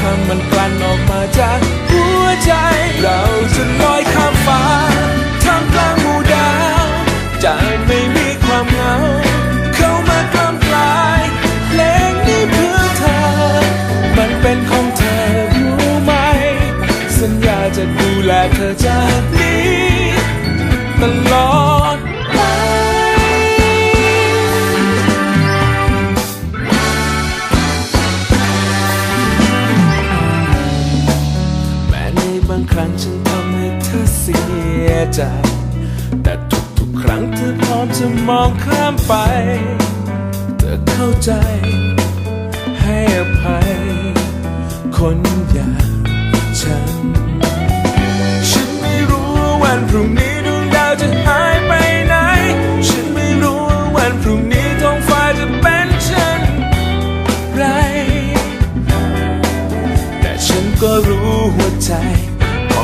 ทุกคำมันกลั่างครั้งฉันทำให้เธอเสียใจ แต่ทุกๆครั้งเธอพร้อมจะมองข้ามไป เธอเข้าใจ ให้อภัย คนอย่างฉัน ฉันไม่รู้ว่าวันพรุ่งนี้ดวงดาวจะหาย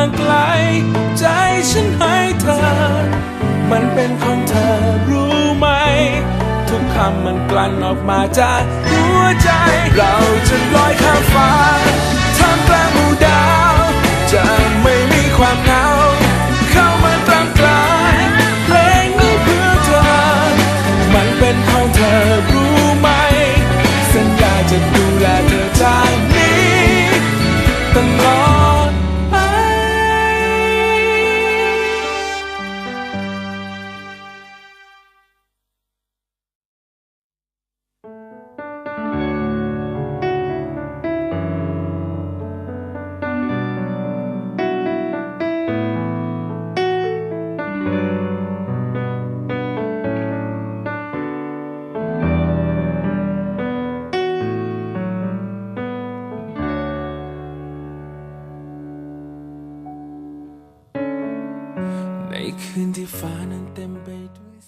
างไกล ใจฉันให้เธอ มันเป็นของเธอรู้ไหม ทุกคำมันกลั่นออกมาจากหัวใจ เราจะลอยข้ามฟ้าท่ามกลางหมู่ดาว จะไม่มีความเหงาเข้ามากลางกลายเพลงนี้เพื่อเธอ มันเป็นของเธอ ในคืน